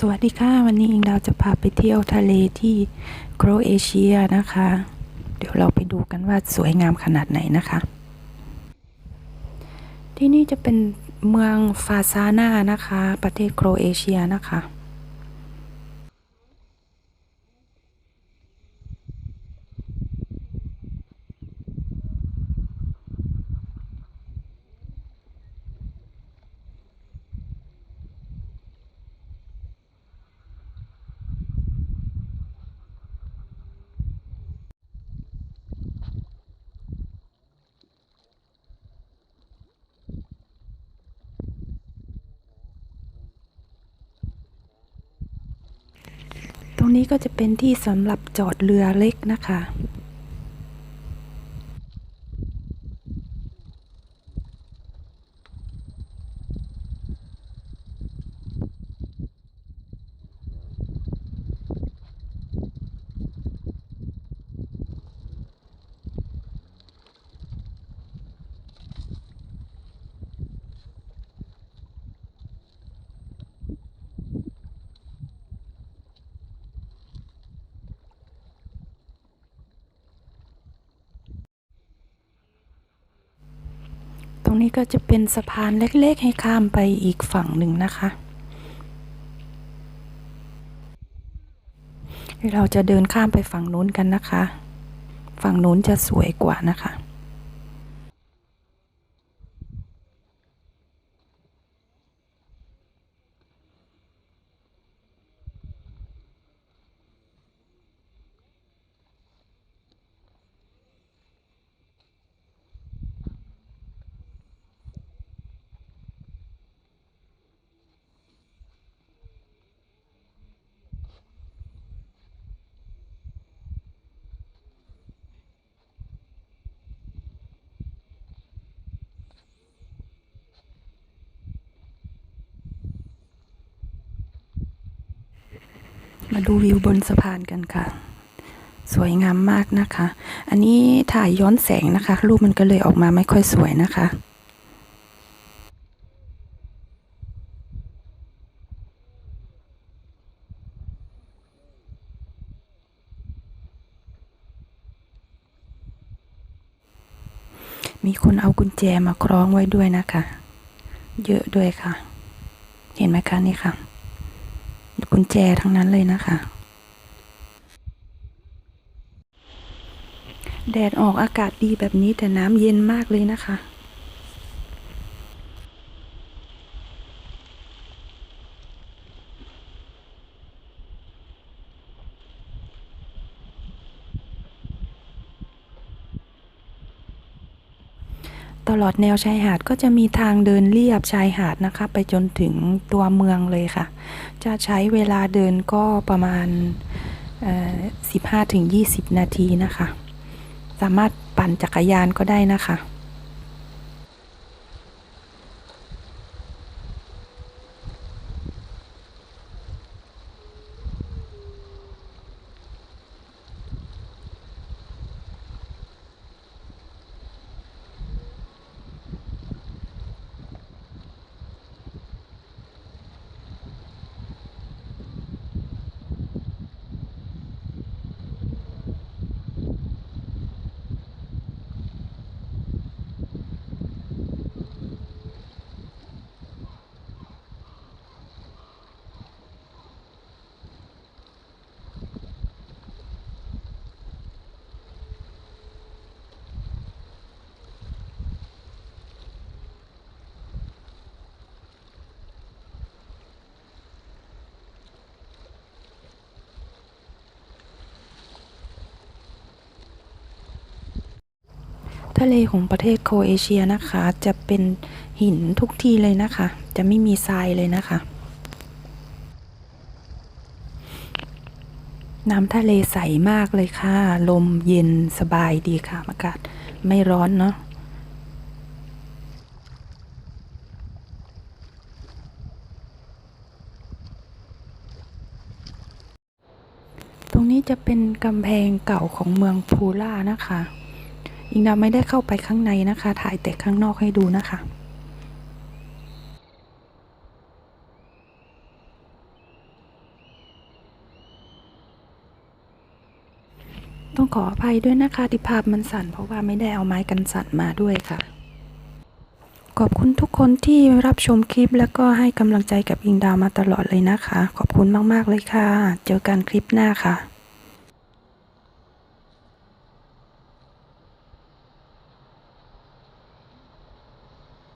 สวัสดีค่ะ วันนี้อิงดาวจะพาไปเที่ยวทะเลที่โครเอเชียนะคะ เดี๋ยวเราไปดูกันว่าสวยงามขนาดไหนนะคะ ที่นี่จะเป็นเมืองฟาซาน่านะคะ ประเทศโครเอเชียนะคะ นี้ก็จะเป็นที่สำหรับจอดเรือเล็กนะคะ รงนี้ก็จะเป็นสะพานเล็กๆ ให้ข้ามไปอีกฝั่งหนึ่งนะคะ เราจะเดินข้ามไปฝั่งนู้นกันนะคะ ฝั่งนู้นจะสวยกว่านะคะ มาดูวิวบนสะพานกันค่ะ สวยงามมากนะคะ อันนี้ถ่ายย้อนแสงนะคะ รูปมันก็เลยออกมาไม่ค่อยสวยนะคะมีคนเอากุญแจมาคล้องไว้ด้วยนะคะ เยอะด้วยค่ะ เห็นไหมคะนี่ค่ะ กุญแจทั้งนั้นเลยนะคะ แดดออกอากาศดีแบบนี้แต่น้ำเย็นมากเลยนะคะ ตลอดแนวชายหาดก็จะมีทางเดินเรียบชายหาดนะคะ ไปจนถึงตัวเมืองเลยค่ะ จะใช้เวลาเดินก็ประมาณ 15-20 นาทีนะคะ สามารถปั่นจักรยานก็ได้นะคะ ทะเลของประเทศโครเอเชียนะคะ จะเป็นหินทุกที่เลยนะคะ จะไม่มีทรายเลยนะคะ น้ำทะเลใสมากเลยค่ะ ลมเย็นสบายดีค่ะ อากาศไม่ร้อนเนาะตรงนี้จะเป็นกำแพงเก่าของเมืองพูล่านะคะ อิงดาวไม่ได้เข้าไปข้างในนะคะ ถ่ายแต่ข้างนอกให้ดูนะคะต้องขออภัยด้วยนะคะที่ภาพมันสั่น เพราะว่าไม่ได้เอาไม้กันสั่นมาด้วยค่ะ ขอบคุณทุกคนที่รับชมคลิปแล้วก็ให้กำลังใจกับอิงดาวมาตลอดเลยนะคะ ขอบคุณมาก ๆ เลยค่ะ เจอกันคลิปหน้าค่ะ